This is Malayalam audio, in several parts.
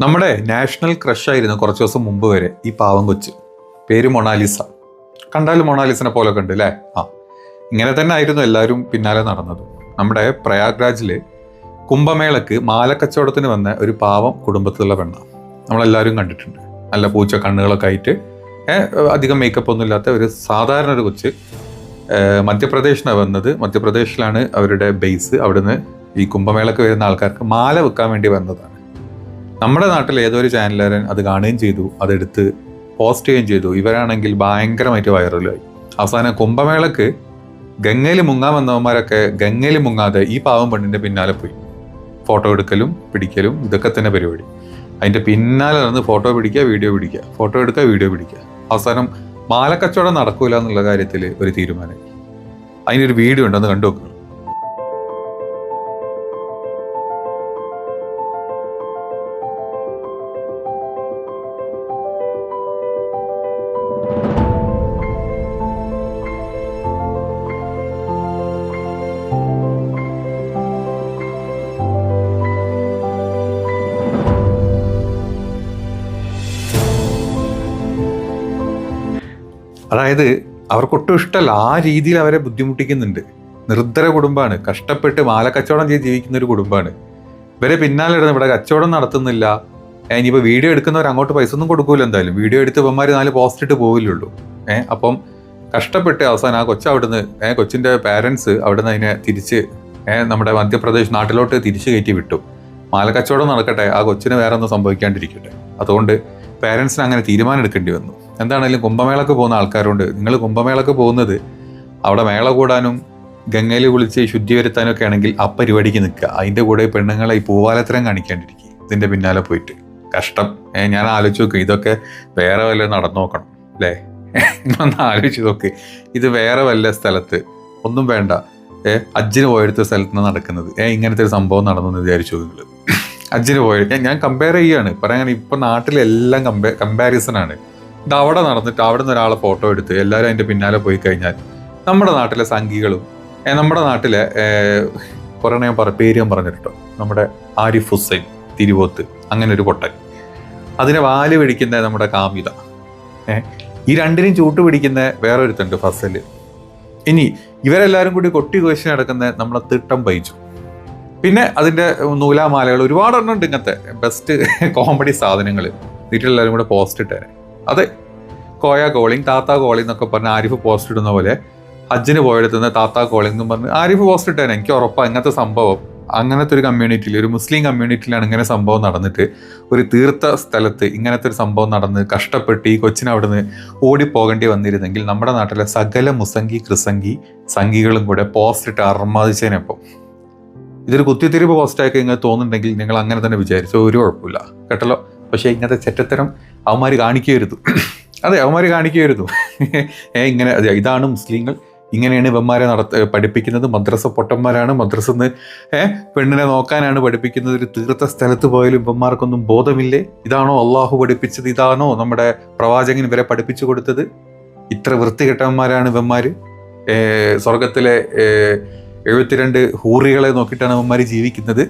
നമ്മുടെ നാഷണൽ ക്രഷായിരുന്നു കുറച്ച് ദിവസം മുമ്പ് വരെ ഈ പാവം കൊച്ച്. പേര് മൊണാലിസ. കണ്ടാലും മൊണാലിസിനെ പോലെ ഉണ്ട് അല്ലേ ആ. ഇങ്ങനെ തന്നെ ആയിരുന്നു എല്ലാവരും പിന്നാലെ നടന്നത്. നമ്മുടെ പ്രയാഗ്രാജിൽ കുംഭമേളക്ക് മാലക്കച്ചവടത്തിന് വന്ന ഒരു പാവം കുടുംബത്തിലുള്ള പെണ്ണ. നമ്മളെല്ലാവരും കണ്ടിട്ടുണ്ട്. നല്ല പൂച്ച കണ്ണുകളൊക്കെ ആയിട്ട്. അധികം മേക്കപ്പ് ഒന്നും ഇല്ലാത്ത ഒരു സാധാരണ ഒരു കൊച്ച്. മധ്യപ്രദേശിനാണ് വന്നത്. മധ്യപ്രദേശിലാണ് അവരുടെ ബേസ് അവിടുന്ന് ഈ കുംഭമേളക്ക് വരുന്ന ആൾക്കാർക്ക് മാല വെക്കാൻ വേണ്ടി വന്നതാണ്. നമ്മുടെ നാട്ടിൽ ഏതൊരു ചാനലുകാരൻ അത് കാണുകയും ചെയ്തു അതെടുത്ത് പോസ്റ്റ് ചെയ്യുകയും ചെയ്തു. ഇവരാണെങ്കിൽ ഭയങ്കരമായിട്ട് വൈറലായി. അവസാനം കുംഭമേളക്ക് ഗംഗയിൽ മുങ്ങാൻ വന്നവന്മാരൊക്കെ ഗംഗയിൽ മുങ്ങാതെ ഈ പാവം പെണ്ണിന്റെ പിന്നാലെ പോയി. ഫോട്ടോ എടുക്കലും പിടിക്കലും ഇതൊക്കെ തന്നെ പരിപാടി. അതിന്റെ പിന്നാലെ നടന്ന് ഫോട്ടോ പിടിക്കുക വീഡിയോ പിടിക്കുക. ഫോട്ടോ എടുക്കുക വീഡിയോ പിടിക്കുക. അവസാനം മാലക്കച്ചവടം നടക്കൂല എന്നുള്ള കാര്യത്തിൽ ഒരു തീരുമാനമായി. അതിനൊരു വീഡിയോ ഉണ്ടെന്ന് കണ്ടു നോക്കുക അതായത് അവർക്കൊട്ടും ഇഷ്ടമല്ല. ആ രീതിയിൽ അവരെ ബുദ്ധിമുട്ടിക്കുന്നുണ്ട്. നിർദ്ധര കുടുംബമാണ്. കഷ്ടപ്പെട്ട് മാലക്കച്ചവടം ചെയ്ത് ജീവിക്കുന്ന ഒരു കുടുംബമാണ്. ഇവരെ പിന്നാലെ ഇടുന്ന ഇവിടെ കച്ചവടം നടത്തുന്നില്ല. ഇനിയിപ്പോൾ ഇനിയിപ്പോ വീഡിയോ എടുക്കുന്നവർ അങ്ങോട്ട് പൈസ ഒന്നും കൊടുക്കൂല എന്തായാലും. വീഡിയോ എടുത്ത് ഇവന്മാർ നാല് പോസ്റ്റ് ഇട്ട് പോവില്ലുള്ളൂ ഏഹ് അപ്പം കഷ്ടപ്പെട്ട് അവസാനം ആ കൊച്ചു അവിടുന്ന് ഏഹ് കൊച്ചിന്റെ പാരൻസ് അവിടുന്ന് അതിനെ തിരിച്ച് ഏഹ് നമ്മുടെ മധ്യപ്രദേശ് നാട്ടിലോട്ട് തിരിച്ചു കയറ്റി വിട്ടു. മാലക്കച്ചവടം നടക്കട്ടെ. ആ കൊച്ചിന് വേറെ ഒന്നും സംഭവിക്കാണ്ടിരിക്കട്ടെ. അതുകൊണ്ട് പാരൻസിന് അങ്ങനെ തീരുമാനം എടുക്കേണ്ടി വന്നു. എന്താണെങ്കിലും കുംഭമേളക്ക് പോകുന്ന ആൾക്കാരുണ്ട്. നിങ്ങൾ കുംഭമേളക്ക് പോകുന്നത് അവിടെ മേള കൂടാനും ഗംഗയിൽ കുളിച്ച് ശുദ്ധി വരുത്താനും ഒക്കെ ആണെങ്കിൽ ആ പരിപാടിക്ക് നിൽക്കുക. അതിന്റെ കൂടെ പെണ്ണുങ്ങളെ ഈ പൂവാലത്തരം കാണിക്കാണ്ടിരിക്കുക. ഇതിന്റെ പിന്നാലെ പോയിട്ട്. കഷ്ടം. ഞാൻ ആലോചിച്ച് നോക്കും. ഇതൊക്കെ വേറെ വല്ല നടന്നു നോക്കണം അല്ലേ? ഒന്ന് ആലോചിച്ച് നോക്ക്. ഇത് വേറെ വല്ല സ്ഥലത്ത്. ഒന്നും വേണ്ട. ഏ അജ്ജിന് പോയെടുത്ത സ്ഥലത്ത് നടക്കുന്നത്. ഏ ഇങ്ങനത്തെ ഒരു സംഭവം നടന്നു വിചാരിച്ചു നിങ്ങൾ. അജ്ജിന് പോയ. ഞാൻ- ഞാൻ കമ്പയർ ചെയ്യാണ് പറയാൻ ഇപ്പം നാട്ടിലെല്ലാം കമ്പയർ കമ്പാരിസൺ ആണ്. ഇത് അവിടെ നടന്നിട്ട് അവിടെ നിന്ന് ഒരാളെ ഫോട്ടോ എടുത്ത് എല്ലാവരും അതിന്റെ പിന്നാലെ പോയി കഴിഞ്ഞാൽ നമ്മുടെ നാട്ടിലെ സംഘികളും നമ്മുടെ നാട്ടിലെ കുറേ ഞാൻ പറ പേര് ഞാൻ പറഞ്ഞിട്ടോ നമ്മുടെ ആരിഫ് ഹുസൈൻ തിരുവോത്ത് അങ്ങനെ ഒരു പൊട്ടൻ. അതിനെ വാൽ പിടിക്കുന്ന നമ്മുടെ കാമിത. ഈ രണ്ടിനും ചൂട്ട് പിടിക്കുന്ന വേറൊരുത്തുണ്ട് ഫസൽ. ഇനി ഇവരെല്ലാവരും കൂടി കൊട്ടി കോശി നടക്കുന്ന നമ്മളെ തിട്ടം പയിച്ചു പിന്നെ അതിന്റെ നൂലാമാലകൾ ഒരുപാട് എണ്ണം ഉണ്ട് ഇങ്ങനത്തെ ബെസ്റ്റ് കോമഡി സാധനങ്ങൾ വീട്ടിലെല്ലാവരും കൂടെ പോസ്റ്റ് ഇട്ടേനെ. അതെ. കോയ കോളിംഗ് താത്ത കോളിംഗ് എന്നൊക്കെ പറഞ്ഞ് ആരിഫ് പോസ്റ്റ് ഇടുന്ന പോലെ ഹജ്ജിന് പോയെടുത്തുന്ന താത്ത കോളിംഗ് എന്നും പറഞ്ഞ് ആരിഫ് പോസ്റ്റ് ഇട്ടേനെ. എനിക്ക് ഉറപ്പാണ് ഇങ്ങനത്തെ സംഭവം. അങ്ങനത്തെ ഒരു കമ്മ്യൂണിറ്റിയിൽ ഒരു മുസ്ലിം കമ്മ്യൂണിറ്റിയിലാണ് ഇങ്ങനെ സംഭവം നടന്നിട്ട് ഒരു തീർത്ഥ സ്ഥലത്ത് ഇങ്ങനത്തെ ഒരു സംഭവം നടന്ന് കഷ്ടപ്പെട്ട് ഈ കൊച്ചിന് അവിടുന്ന് ഓടിപ്പോകേണ്ടി വന്നിരുന്നെങ്കിൽ നമ്മുടെ നാട്ടിലെ സകല മുസംഗി ക്രിസംഗി സംഘികളും കൂടെ പോസ്റ്റ് ഇട്ട് അർമാദിച്ചതിനൊപ്പം ഇതൊരു കുത്തിത്തിരിപ്പ് പോസ്റ്റാക്കി ഇങ്ങനെ തോന്നുന്നുണ്ടെങ്കിൽ നിങ്ങൾ അങ്ങനെ തന്നെ വിചാരിച്ചോ ഒരു കുഴപ്പമില്ല. കേട്ടല്ലോ? പക്ഷേ ഇങ്ങനത്തെ ചെറ്റത്തരം അവന്മാർ കാണിക്കരുത്. അതെ അവന്മാർ കാണിക്കരുത്. ഇങ്ങനെ ഇതാണ് മുസ്ലിങ്ങൾ. ഇങ്ങനെയാണ് ഇവന്മാരെ നടത്ത പഠിപ്പിക്കുന്നത്. മദ്രസ പൊട്ടന്മാരാണ്. മദ്രസന്ന് ഏഹ് പെണ്ണിനെ നോക്കാനാണ് പഠിപ്പിക്കുന്നത്. ഒരു തീർത്ഥ സ്ഥലത്ത് പോയാലും ഇവന്മാർക്കൊന്നും ബോധമില്ലേ. ഇതാണോ അള്ളാഹു പഠിപ്പിച്ചത്? ഇതാണോ നമ്മുടെ പ്രവാചകൻ ഇവരെ പഠിപ്പിച്ചു കൊടുത്തത്? ഇത്ര വൃത്തികെട്ടവന്മാരാണ് ഇവന്മാർ സ്വർഗത്തിലെ എഴുപത്തിരണ്ട് ഹൂറികളെ നോക്കിയിട്ടാണ് അവന്മാർ ജീവിക്കുന്നത്.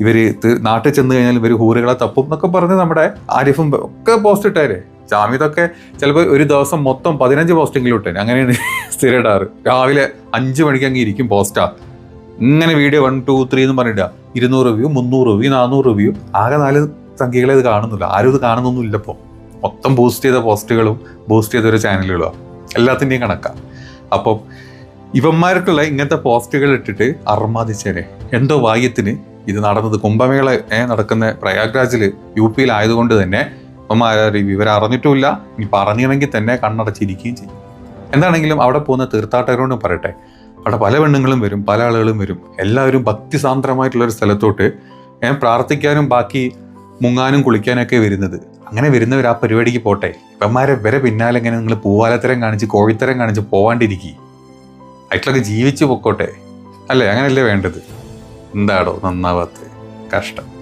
ഇവർ തി- നാട്ടിൽ ചെന്ന് കഴിഞ്ഞാൽ ഇവർ ഹൂറുകളെ തപ്പും എന്നൊക്കെ പറഞ്ഞ് നമ്മുടെ ആരിഫും ഒക്കെ പോസ്റ്റ് ഇട്ടേരെ. ജാമ്യതൊക്കെ ചിലപ്പോൾ ഒരു ദിവസം മൊത്തം പതിനഞ്ച് പോസ്റ്റെങ്കിലും ഇട്ടേ അങ്ങനെയാണ് സ്ഥിരം ഇടാറ്. രാവിലെ അഞ്ച് മണിക്ക് അങ്ങ് ഇരിക്കും പോസ്റ്റാ ഇങ്ങനെ വീഡിയോ വൺ ടു ത്രീ എന്ന് പറഞ്ഞിട്ട്. ഇരുന്നൂറ് വ്യൂ മുന്നൂറ് വ്യൂ നാനൂറ് വ്യൂ ആകെ നാല് സംഖ്യകളെ ഇത് കാണുന്നില്ല ആരും ഇത് കാണുന്നൊന്നുമില്ല ഇപ്പോൾ മൊത്തം ബൂസ്റ്റ് ചെയ്ത പോസ്റ്റുകളും ബൂസ്റ്റ് ചെയ്ത ഒരു ചാനലുകളും എല്ലാത്തിന്റെയും കണക്കാണ് അപ്പം ഇവന്മാർക്കുള്ള ഇങ്ങനത്തെ പോസ്റ്റുകൾ ഇട്ടിട്ട് അർമാദിച്ചേനെ. എന്തോ ഭാഗ്യത്തിന് ഇത് നടന്നത് കുംഭമേള നടക്കുന്ന പ്രയാഗ്രാജിൽ യു പിയിൽ ആയതുകൊണ്ട് തന്നെ ഈ വിവരം അറിഞ്ഞിട്ടുമില്ല ഇനി പറഞ്ഞില്ലെങ്കിൽ തന്നെ കണ്ണടച്ചിരിക്കുകയും ചെയ്യും. എന്താണെങ്കിലും അവിടെ പോകുന്ന തീർത്ഥാടകരോടും പറയട്ടെ. അവിടെ പല പെണ്ണുങ്ങളും വരും പല ആളുകളും വരും. എല്ലാവരും ഭക്തിസാന്ദ്രമായിട്ടുള്ളൊരു സ്ഥലത്തോട്ട് ഞാൻ പ്രാർത്ഥിക്കാനും ബാക്കി മുങ്ങാനും കുളിക്കാനൊക്കെ വരുന്നത്. അങ്ങനെ വരുന്നവർ ആ പരിപാടിക്ക് പോട്ടെ. ഇപ്പന്മാരെ വരെ പിന്നാലെ ഇങ്ങനെ നിങ്ങൾ പൂവാലത്തരം കാണിച്ച് കോഴിത്തരം കാണിച്ച് പോവാണ്ടിരിക്കുക ആയിട്ടുള്ളൊക്കെ ജീവിച്ചു പൊക്കോട്ടെ. അല്ലേ? അങ്ങനെയല്ലേ വേണ്ടത്? എന്താടോ നന്നാവാത്ത? കഷ്ടം.